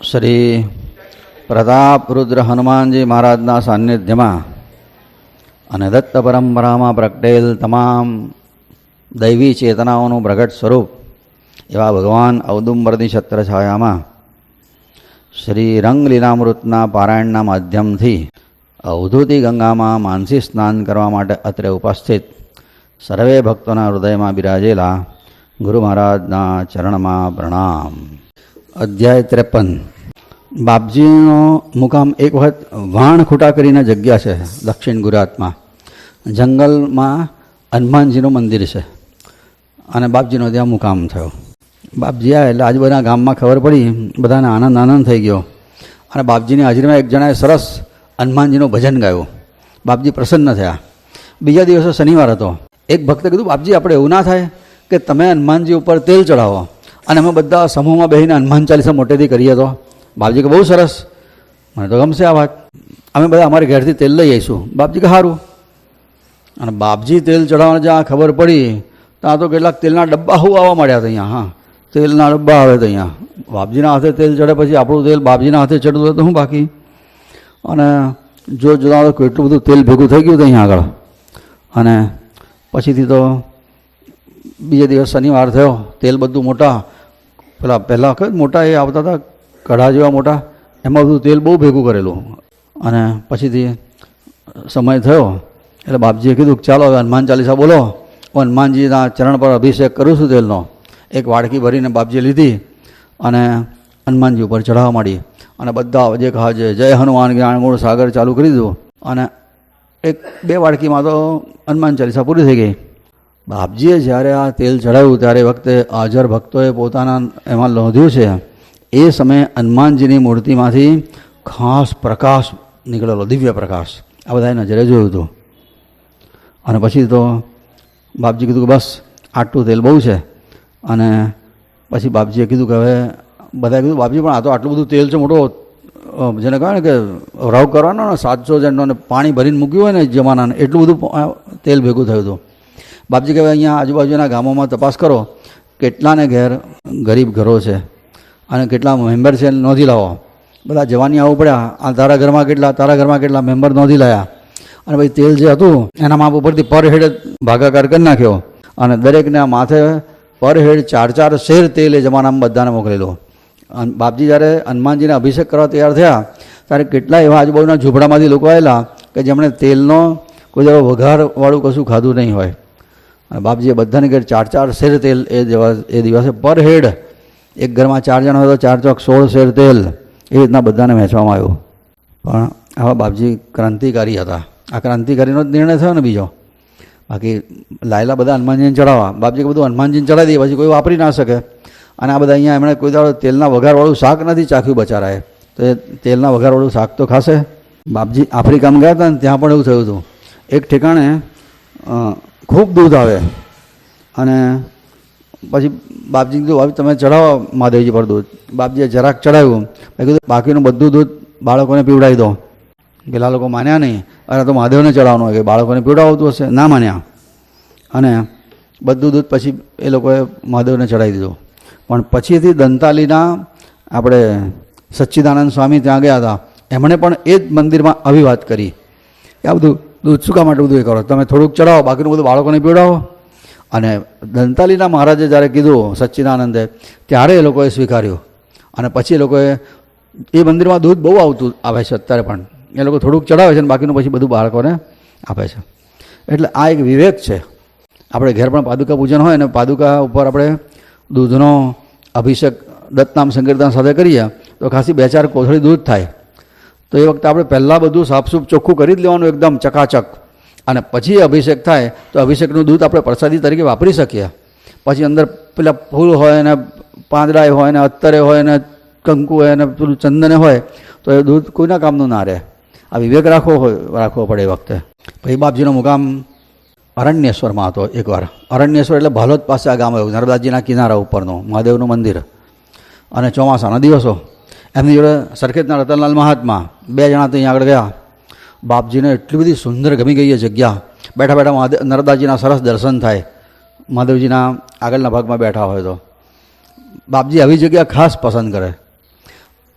શ્રી પ્રતાપ રુદ્ર હનુમાનજી મહારાજના સાનિધ્યમાં અને દત્ત પરંપરામાં પ્રગટેલ તમામ દૈવી ચેતનાઓનું પ્રગટ સ્વરૂપ એવા ભગવાન ઔદુંબરની છત્રછાયામાં શ્રી રંગલીલામૃતના પારાયણના માધ્યમથી અવધૂતિ ગંગામાં માનસી સ્નાન કરવા માટે અત્રે ઉપસ્થિત સર્વે ભક્તોના હૃદયમાં બિરાજેલા ગુરુ મહારાજના ચરણમાં પ્રણામ. અધ્યાય ત્રેપન. બાપજીનો મુકામ એક વખત વાણ ખૂટા કરીને જગ્યા છે દક્ષિણ ગુજરાતમાં. જંગલમાં હનુમાનજીનું મંદિર છે અને બાપજીનો ત્યાં મુકામ થયો. બાપજી આવ્યા એટલે આજુબાજુના ગામમાં ખબર પડી, બધાને આનંદ આનંદ થઈ ગયો. અને બાપજીની હાજરીમાં એક જણાએ સરસ હનુમાનજીનું ભજન ગાયું. બાપજી પ્રસન્ન થયા. બીજા દિવસે શનિવાર હતો. એક ભક્તે કીધું, બાપજી, આપણે એવું ના થાય કે તમે હનુમાનજી ઉપર તેલ ચડાવો અને અમે બધા સમૂહમાં બેસીને હનુમાન ચાલીસા મોટેથી કરીએ તો બાપજી કે બહુ સરસ. મને તો ગમશે આ વાત. અમે બધા અમારી ઘેરથી તેલ લઈ આવીશું. બાપજી કે સારું અને બાપજી તેલ ચડાવવાને જ્યાં ખબર પડી, ત્યાં તો કેટલાક તેલના ડબ્બા હું આવવા મળ્યા હતા અહીંયા. હા, તેલના ડબ્બા આવે તો અહીંયા. બાપજીના હાથે તેલ ચડે પછી આપણું તેલ બાપજીના હાથે ચડતું હોય તો શું બાકી? અને જો જોતા કેટલું બધું તેલ ભેગું થઈ ગયું હતું અહીંયા આગળ. અને પછીથી તો બીજે દિવસ શનિવાર થયો, તેલ બધું મોટા પેલા, પહેલાં કઈ મોટા એ આવતા હતા, કઢા જેવા મોટા, એમાં બધું તેલ બહુ ભેગું કરેલું. અને પછીથી સમય થયો, એટલે બાપજીએ કીધું ચાલો હવે હનુમાન ચાલીસા બોલો. હનુમાનજીના ચરણ પર અભિષેક કરું છું તેલનો. એક વાડકી ભરીને બાપજીએ લીધી અને હનુમાનજી ઉપર ચઢાવવા માંડી. અને બધા જે કહા છે, જય હનુમાન જ્ઞાન ગુણ સાગર ચાલુ કરી દીધું. અને એક બે વાડકીમાં તો હનુમાન ચાલીસા પૂરી થઈ ગઈ. બાપજીએ જ્યારે આ તેલ ચડાવ્યું, ત્યારે વખતે હાજર ભક્તોએ પોતાના એમાં નોંધ્યું છે. એ સમયે હનુમાનજીની મૂર્તિમાંથી ખાસ પ્રકાશ નીકળેલો, દિવ્ય પ્રકાશ. આ બધાએ નજરે જોયું હતું. અને પછી તો બાપજી કીધું કે બસ, આટલું તેલ બહુ છે. અને પછી બાપજીએ કીધું કે હવે બધાએ કીધું, બાપજી પણ આ તો આટલું બધું તેલ છે, મોટો જેને કહે ને કે રવ કરવાનો ને સાતસો જણનો ને પાણી ભરીને મૂક્યું હોય ને જમાનાને, એટલું બધું તેલ ભેગું થયું હતું. બાપજી કહેવાય, અહીંયા આજુબાજુના ગામોમાં તપાસ કરો, કેટલાને ઘેર ગરીબ ઘરો છે અને કેટલા મેમ્બર છે નોંધી લાવો. બધા જવાની આવવું પડ્યા, આ તારા ઘરમાં કેટલા, તારા ઘરમાં કેટલા મેમ્બર નોંધી લાયા. અને પછી તેલ જે હતું એના માપ ઉપરથી પર હેડ ભાગાકાર કરી નાખ્યો. અને દરેકને માથે પર હેડ ચાર ચાર શેર તેલ એ જમાનામાં બધાને મોકલેલો અને બાપજી જ્યારે હનુમાનજીને અભિષેક કરવા તૈયાર થયા, ત્યારે કેટલા એવા આજુબાજુના ઝૂંપડામાંથી લોકો આવેલા કે જેમણે તેલનો કોઈ જરા વઘારવાળું કશું ખાધું નહીં હોય. અને બાપજીએ બધાને ઘેર ચાર ચાર શેર તેલ એ દિવસ એ દિવસે પર હેડ. એક ઘરમાં ચાર જણ હોય તો ચાર ચોક સોળ શેર તેલ. એ રીતના બધાને વહેંચવામાં આવ્યું. પણ આવા બાપજી ક્રાંતિકારી હતા. આ ક્રાંતિકારીનો જ નિર્ણય થયો ને બીજો. બાકી લાયલા બધા હનુમાનજીને ચડાવવા. બાપજી બધું હનુમાનજીને ચડાવી દઈએ પછી કોઈ વાપરી ના શકે. અને આ બધા અહીંયા એમણે કોઈ દાડો તેલના વઘારવાળું શાક નથી ચાખ્યું બચારાએ. તો એ તેલના વઘારવાળું શાક તો ખાશે. બાપજી આફ્રિકામાં ગયા હતા ને, ત્યાં પણ એવું થયું હતું. એક ઠેકાણે ખૂબ દૂધ આવે. અને પછી બાપજી કીધું હવે તમે ચડાવો મહાદેવજી પર દૂધ. બાપજીએ જરાક ચડાવ્યું મેં કીધું, બાકીનું બધું દૂધ બાળકોને પીવડાવી દો. પેલા લોકો માન્યા નહીં. અરે તો મહાદેવને ચડાવવાનું હોય કે બાળકોને પીવડાવતું હશે? ના માન્યા. અને બધું દૂધ પછી એ લોકોએ મહાદેવને ચડાવી દીધું. પણ પછીથી દંતાલીના આપણે સચ્ચિદાનંદ સ્વામી ત્યાં ગયા હતા. એમણે પણ એ જ મંદિરમાં આવી વાત કરી. કે આ બધું દૂધ શું માટે બધું એ કરો? તમે થોડુંક ચડાવો, બાકીનું બધું બાળકોને પીવડાવો. અને દંતાલીના મહારાજે જ્યારે કીધું સચ્ચિદાનંદે, ત્યારે એ લોકોએ સ્વીકાર્યું. અને પછી એ લોકોએ, એ મંદિરમાં દૂધ બહુ આવતું આવે છે અત્યારે પણ. એ લોકો થોડુંક ચડાવે છે અને બાકીનું પછી બધું બાળકોને આપે છે. એટલે આ એક વિવેક છે. આપણે ઘેર પણ પાદુકા પૂજન હોય ને પાદુકા ઉપર આપણે દૂધનો અભિષેક દત્તનામ સંકીર્તન સાથે કરીએ, તો ખાસી બે ચાર કોથળી દૂધ થાય. તો એ વખતે આપણે પહેલાં બધું સાફસૂફ ચોખ્ખું કરી જ લેવાનું એકદમ ચકાચક. અને પછી અભિષેક થાય, તો અભિષેકનું દૂધ આપણે પ્રસાદી તરીકે વાપરી શકીએ. પછી અંદર પેલા ફૂલ હોય ને પાંદડાય હોય ને અત્તરે હોય ને કંકુ હોય ને પેલું ચંદને હોય, તો એ દૂધ કોઈના કામનું ના રહે. આ વિવેક રાખવો હોય, રાખવો પડે એ વખતે. પછી બાપજીનો મુકામ અરણ્યેશ્વરમાં હતો એકવાર. અરણ્યેશ્વર એટલે ભાલોદ પાસે આ ગામ આવ્યું, નર્મદાજીના કિનારા ઉપરનું, મહાદેવનું મંદિર. અને ચોમાસાના દિવસો. એમની જોડે સરખેજના રતનલાલ મહાત્મા. બે જણા ત્યાં આગળ ગયા. બાપજીને એટલી બધી સુંદર ગમી ગઈ એ જગ્યા. બેઠા બેઠા મહાદેવ નર્મદાજીના સરસ દર્શન થાય. મહાદેવજીના આગળના ભાગમાં બેઠા હોય તો. બાપજી આવી જગ્યા ખાસ પસંદ કરે.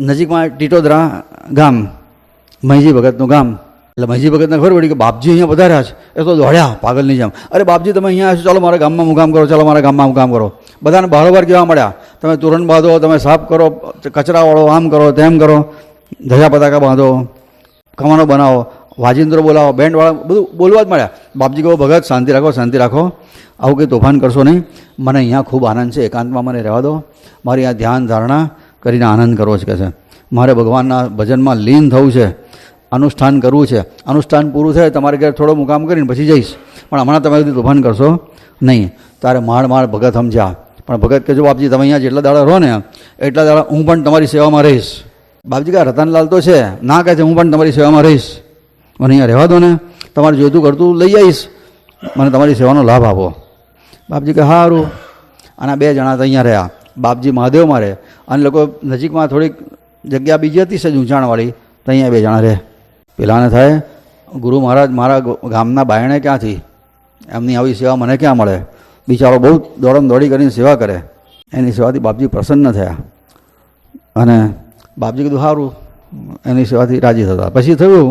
નજીકમાં ટીટોદરા ગામ, મહીજી ભગતનું ગામ. એટલે મહીજી ભગતને ખબર પડી કે બાપજી અહીંયા વધાર્યા છે. એ તો દોડ્યા પાગલની જેમ. અરે બાપજી, તમે અહીંયા આવ્યા છો ચાલો મારા ગામમાં મુકામ કરો, ચાલો મારા ગામમાં મુકામ કરો. બધાને બારોબાર કહેવા મળ્યા, તમે તોરણ બાંધો, તમે સાફ કરો, કચરા વાળો આમ કરો, તેમ કરો, ધજા પતાકા બાંધો, કમાનો બનાવો વાજિંદ્રો બોલાવો બેન્ડવાળા બધું બોલવા જ મળ્યા. બાપજી કહો, ભગત, શાંતિ રાખો શાંતિ રાખો. આવું કંઈ તોફાન કરશો નહીં. મને અહીંયા ખૂબ આનંદ છે. એકાંતમાં મને રહેવા દો. મારે અહીંયા ધ્યાન ધારણા કરીને આનંદ કરવો છે કે છે. મારે ભગવાનના ભજનમાં લીન થવું છે. અનુષ્ઠાન કરવું છે. અનુષ્ઠાન પૂરું થાય, તમારે ઘરે થોડો મુકામ કરીને પછી જઈશ. પણ હમણાં તમે સુધી તોફાન કરશો નહીં. તારે માળ માળ ભગત સમજ્યા પણ ભગત કે જો બાપજી, તમે અહીંયા જેટલા દાડા રહો ને, એટલા દાડા હું પણ તમારી સેવામાં રહીશ. બાપજી કે રતનલાલ તો છે. ના, કહે છે, હું પણ તમારી સેવામાં રહીશ. મને અહીંયા રહેવા દો ને. તમારે જોઈતું કરતું લઈ આવીશ. મને તમારી સેવાનો લાભ આપો. બાપજી કે સારું અને બે જણા તો અહીંયા રહ્યા. બાપજી મહાદેવમાં રહે અને લોકો નજીકમાં થોડીક જગ્યા બીજી હતી સજ ઊંચાણવાળી, તો અહીંયા બે જણા રહે પેલાને થાય, ગુરુ મહારાજ, મારા ગામના બાયણે ક્યાંથી? એમની આવી સેવા મને ક્યાં મળે? બિચારો બહુ દોડમ દોડી કરીને સેવા કરે. એની સેવાથી બાપજી પ્રસન્ન થયા. અને બાપજી કીધું સારું એની સેવાથી રાજી થતા. પછી થયું,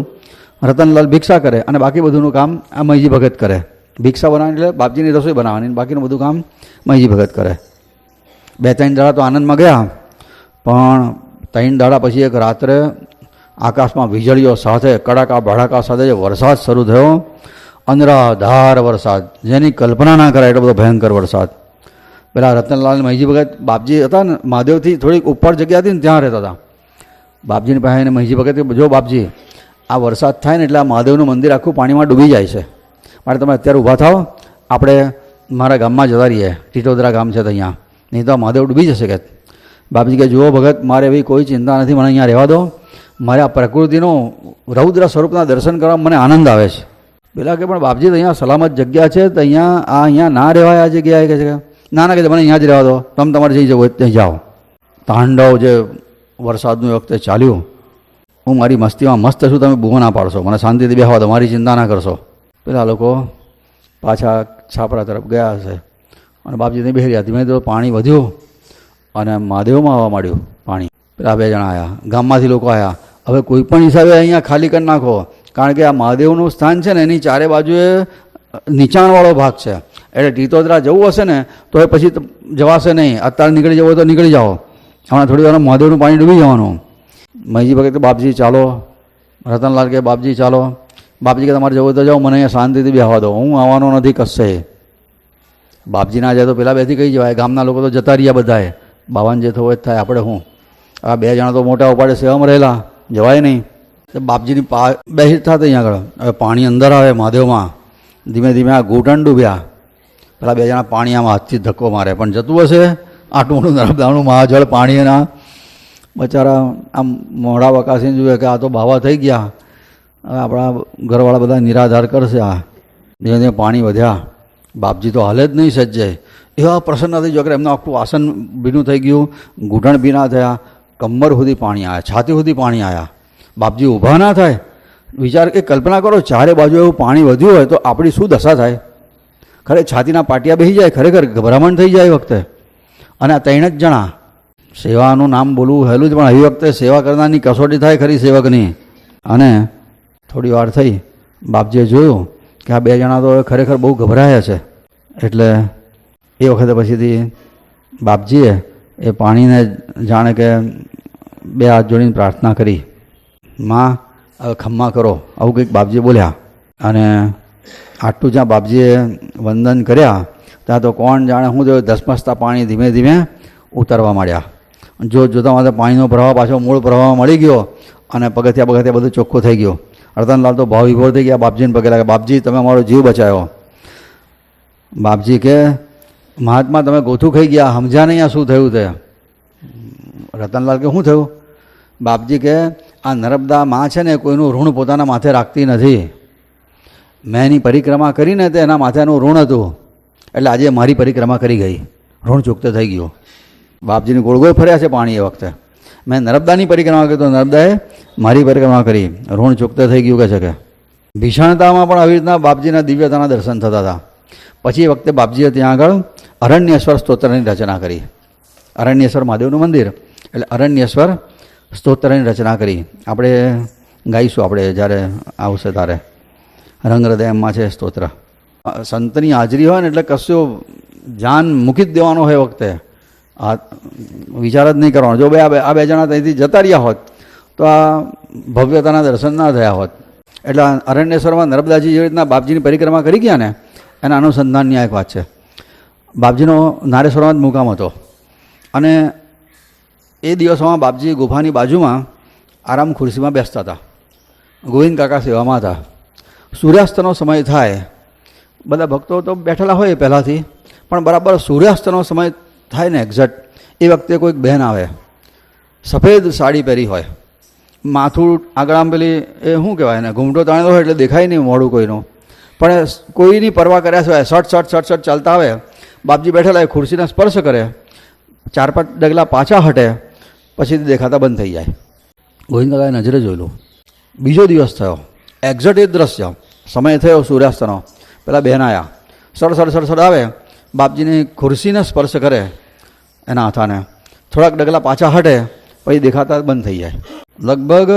રતનલાલ ભિક્ષા કરે અને બાકી બધુંનું કામ આ મહીજી ભગત કરે. ભિક્ષા બનાવવાની એટલે બાપજીની રસોઈ બનાવવાની બાકીનું બધું કામ મહીજી ભગત કરે. બે ત્રણ દાડા તો આનંદમાં ગયા, પણ ત્રણ દાડા પછી એક રાત્રે આકાશમાં વીજળીઓ સાથે, કડાકા ભડાકા સાથે જે વરસાદ શરૂ થયો. અંધરાધાર વરસાદ. જેની કલ્પના ના કરાય એટલો બધો ભયંકર વરસાદ. પેલા રતનલાલ મહીજી ભગત બાપજી હતા ને, મહાદેવથી થોડીક ઉપર જગ્યા હતી ને, ત્યાં રહેતા હતા. બાપજીની પાસે એને મહીજી ભગત જો બાપજી, આ વરસાદ થાય ને એટલે આ મહાદેવનું મંદિર આખું પાણીમાં ડૂબી જાય છે. માટે તમે અત્યારે ઊભા થાઓ, આપણે મારા ગામમાં જતા રહીએ. ટીટોદરા ગામ છે તો અહીંયા. નહીં તો મહાદેવ ડૂબી જશે કે. બાપજી કે, જુઓ ભગત, મારે એવી કોઈ ચિંતા નથી, મને અહીંયા રહેવા દો. મારે આ પ્રકૃતિનો રૌદ્ર સ્વરૂપના દર્શન કરવામાં મને આનંદ આવે છે. પેલા કે પણ બાપજી તો અહીંયા સલામત જગ્યા છે, તો અહીંયા આ અહીંયા ના રહેવાય આ જગ્યાએ કે છે ના ના, કે મને અહીંયા જ રહેવા દો. તમે તમારે જઈ જવું ત્યાં જાઓ. તાંડવ જે વરસાદનું વખતે ચાલ્યું. હું મારી મસ્તીમાં મસ્ત છું, તમે બૂમો ના પાડશો. મને શાંતિથી બેહવા દો, મારી ચિંતા ના કરશો. પેલા લોકો પાછા છાપરા તરફ ગયા હશે. અને બાપજી ત્યાં બેસી રહ્યા ધીમે ધીમે પાણી વધ્યું. અને મહાદેવમાં આવવા માંડ્યું પાણી. પેલા બે જણા આવ્યા ગામમાંથી લોકો આવ્યા હવે કોઈ પણ હિસાબે અહીંયા ખાલી કરી નાખો. કારણ કે આ મહાદેવનું સ્થાન છે ને, એની ચારે બાજુએ નીચાણવાળો ભાગ છે. એટલે ટીતોદરા જવું હશે ને તો એ પછી જવાશે નહીં. અત્યારે નીકળી જવું તો નીકળી જાઓ. હમણાં થોડી વાર મહાદેવનું પાણી ડૂબી જવાનું. મહીજી ભગત બાપજી, ચાલો. રતનલાલ કે, બાપજી, ચાલો. બાપજી કે, તમારે જવું તો જાઓ, મને અહીંયા શાંતિથી બેહવા દો. હું આવવાનો નથી કશે. બાપજી ના જાય તો પેલા બેથી કહી જવાય, ગામના લોકો તો જતા રહ્યા બધાએ બાવાન જે થવું જ થાય, આપણે હું. આ બે જણા તો મોટા ઉપાડે સેવામાં રહેલા, જવાય નહીં. બાપજીની પા બેસી થતા અહીંયા આગળ. હવે પાણી અંદર આવે મહાદેવમાં ધીમે ધીમે આ ઘૂંટણ ડૂબ્યા. પેલા બે જણા પાણી આમાં હાથથી ધક્કો મારે. પણ જતું હશે, આટલું મોટું નર્મદાનું મહાજળ પાણી એના. બચારા આમ મોઢા વકાસીને જોઈએ કે આ તો બાવા થઈ ગયા. હવે આપણા ઘરવાળા બધા નિરાધાર કરશે આ. ધીમે ધીમે પાણી વધ્યા. બાપજી તો હાલે જ નહીં સજ્જે. એવા પ્રસન્ન થઈ જો કે એમનું આખું આસન ભીનું થઈ ગયું. ઘૂંટણ ભીના થયા. કમર સુધી પાણી આવ્યા છાતી સુધી પાણી આવ્યા બાપજી ઊભા ના થાય. વિચાર કે કલ્પના કરો, ચારે બાજુ એવું પાણી વધ્યું હોય તો આપણી શું દશા થાય? ખરે છાતીના પાટિયા બેસી જાય, ખરેખર ગભરામણ થઈ જાય વખતે. અને આ ત્રણ જ જણા, સેવાનું નામ બોલવું હેલું જ, પણ આવી વખતે સેવા કરનારની કસોટી થાય ખરી સેવકની. અને થોડી વાર થઈ, બાપજીએ જોયું કે આ બે જણા તો ખરેખર બહુ ગભરાયા છે. એટલે એ વખતે પછીથી બાપજીએ એ પાણીને જાણે કે બે હાથ જોડીને પ્રાર્થના કરી. માં ખમ્મા કરો. આવું કંઈક બાપજી બોલ્યા. અને આટલું જ્યાં બાપજીએ વંદન કર્યા, ત્યાં તો કોણ જાણે શું થયું, ધસમસતા પાણી ધીમે ધીમે ઉતરવા માંડ્યા. જો જોતા માટે પાણીનો પ્રવાહ પાછો મૂળ પ્રવાહ મળી ગયો અને પગથિયા પગથિયા બધું ચોખ્ખું થઈ ગયું. રતનલાલ તો ભાવ વિભોર થઈ ગયા, બાપજીને પગે લાગે બાપજી, તમે અમારો જીવ બચાવ્યો. બાપજી કે, મહાત્મા, તમે ગોથું ખાઈ ગયા સમજ્યા નહીં આ શું થયું તે? રતનલાલ કે, શું થયું? બાપજી કે આ નર્મદા માં છે ને કોઈનું ઋણ પોતાના માથે રાખતી નથી. મેં એની પરિક્રમા કરીને તે એના માથેનું ઋણ હતું. એટલે આજે મારી પરિક્રમા કરી ગઈ. ઋણ ચૂકત થઈ ગયું. બાપજીની ગોળ ગોળ ફર્યા છે પાણી એ વખતે. મેં નર્મદાની પરિક્રમા કરી તો નર્મદાએ મારી પરિક્રમા કરી. ઋણ ચૂકત થઈ ગયું કહે છે કે? ભીષણતામાં પણ આવી રીતના બાપજીના દિવ્યતાના દર્શન થતા હતા. પછી એ વખતે બાપજીએ ત્યાં આગળ અરણ્યેશ્વર સ્તોત્રની રચના કરી. અરણ્યેશ્વર મહાદેવનું મંદિર. એટલે અરણ્યેશ્વર સ્તોત્રની રચના કરી. આપણે ગાઈશું આપણે જ્યારે આવશે તારે. રંગ હૃદયમાં છે સ્તોત્ર. સંતની હાજરી હોય ને એટલે કશું જાન મૂકી જ દેવાનો હોય વખતે. આ વિચાર જ નહીં કરવાનો. જો બે આ બે આ બે જણા ત્યાંથી જતા રહ્યા હોત, તો આ ભવ્યતાના દર્શન ના થયા હોત. એટલે અરણ્યેશ્વરમાં નર્મદાજી જેવી રીતના બાપજીની પરિક્રમા કરી ગયા ને, એના અનુસંધાનની આ એક વાત છે. બાપજીનો નારેશ્વરમાં જ મુકામ હતો. અને એ દિવસોમાં બાપજી ગુફાની બાજુમાં આરામ ખુરશીમાં બેસતા હતા. ગોવિંદ કાકા સેવામાં હતા. સૂર્યાસ્તનો સમય થાય. બધા ભક્તો તો બેઠેલા હોય પહેલાંથી, પણ બરાબર સૂર્યાસ્તનો સમય થાય ને એક્ઝેક્ટ એ વખતે કોઈક બહેન આવે. સફેદ સાડી પહેરી હોય. માથું આગળ પેલી, એ શું કહેવાય ને ઘૂમટો તાણેલો હોય એટલે દેખાય નહીં મોઢું કોઈનું. પણ કોઈની પરવા કર્યા સિવાય શર્ટ શર્ટ શર્ટ શર્ટ ચાલતા આવે. બાપજી બેઠેલા એ ખુરશીને સ્પર્શ કરે. ચાર પાંચ ડગલા પાછા હટે. પછી દેખાતા બંધ થઈ જાય. ગોવિંદ કાકાએ નજરે જોયેલું બીજો દિવસ થયો. એક્ઝેક્ટ એ દ્રશ્ય. સમય થયો સૂર્યાસ્તનો. પેલા બહેન આવ્યા સડ સડ સડ સડ આવે. બાપજીની ખુરશીને સ્પર્શ કરે એના હાથાને. થોડાક ડગલા પાછા હટે, પછી દેખાતા બંધ થઈ જાય. લગભગ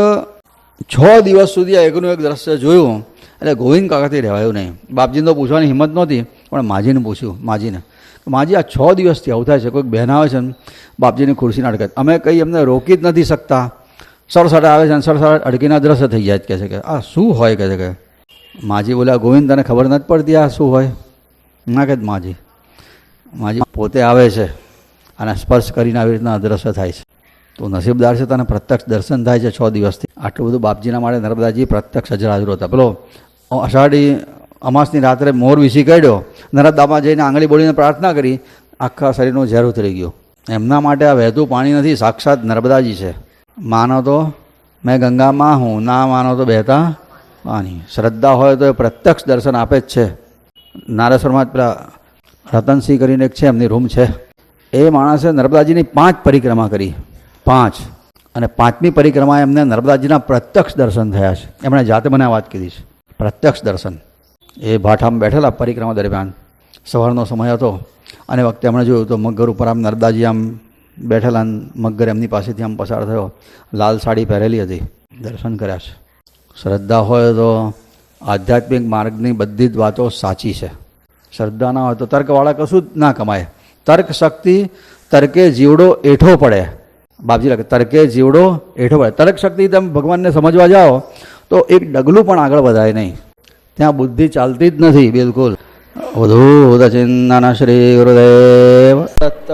છ દિવસ સુધી આ એકનું એક દ્રશ્ય જોયું. એટલે ગોવિંદ કાકાથી રહેવાયું નહીં. બાપજીને તો પૂછવાની હિંમત નહોતી, પણ માજીને પૂછ્યું, માજીને. માજી આ છ દિવસથી આવું થાય છે. કોઈક બહેન આવે છે બાપજીની ખુરશીના અડકે અમે કંઈ એમને રોકી જ નથી શકતા. સરસટ આવે છે અને સરસટ અડકીના દ્રશ્ય થઈ જાય કહે છે કે, આ શું હોય? કહે છે કે, માજી બોલ્યા ગોવિંદ તને ખબર નથી પડતી આ શું હોય? ના કે માજી. માજી પોતે આવે છે અને સ્પર્શ કરીને આવી રીતના અદ્રશ્ય થાય છે. તો નસીબદાર છે તને પ્રત્યક્ષ દર્શન થાય છે છ દિવસથી. આટલું બધું બાપજીના માટે નર્મદાજી પ્રત્યક્ષ હાજર હાજર હતા. પેલો અષાઢી અમાસની રાત્રે મોર વિસી કાઢ્યો. નર્મદામાં જઈને આંગળી બોલીને પ્રાર્થના કરી. આખા શરીરનું ઝેર ઉતરી ગયું. એમના માટે આ વહેતું પાણી નથી, સાક્ષાત નર્મદાજી છે. માનો તો મેં ગંગામાં હું, ના માનો તો બહેતા પાણી. શ્રદ્ધા હોય તો એ પ્રત્યક્ષ દર્શન આપે જ છે. નારેશ્વરમાં પેલા રતનસિંહ કરીને એક છે, એમની રૂમ છે. એ માણસે નર્મદાજીની પાંચ પરિક્રમા કરી. પાંચ. અને પાંચમી પરિક્રમા એમને નર્મદાજીના પ્રત્યક્ષ દર્શન થયા છે. એમણે જાતે મને આ વાત કીધી છે. પ્રત્યક્ષ દર્શન. એ ભાઠામાં બેઠેલા પરિક્રમા દરમિયાન સવારનો સમય હતો. અને વખતે એમણે જોયું તો મગર ઉપર આમ નર્મદાજી આમ બેઠેલા મગર એમની પાસેથી આમ પસાર થયો. લાલ સાડી પહેરેલી હતી. દર્શન કર્યા છે. શ્રદ્ધા હોય તો આધ્યાત્મિક માર્ગની બધી જ વાતો સાચી છે. શ્રદ્ધા ના હોય તો તર્કવાળા કશું જ ના કમાય. તર્ક શક્તિ, તર્કે જીવડો એઠો પડે. બાપજી લખે તર્કે જીવડો એઠો પડે. તર્ક શક્તિ તમે ભગવાનને સમજવા જાઓ તો એક ડગલું પણ આગળ વધાય નહીં. ત્યાં બુદ્ધિ ચાલતી જ નથી બિલકુલ. વધુ ચિંતન શ્રી ગુરુદેવ. દત્ત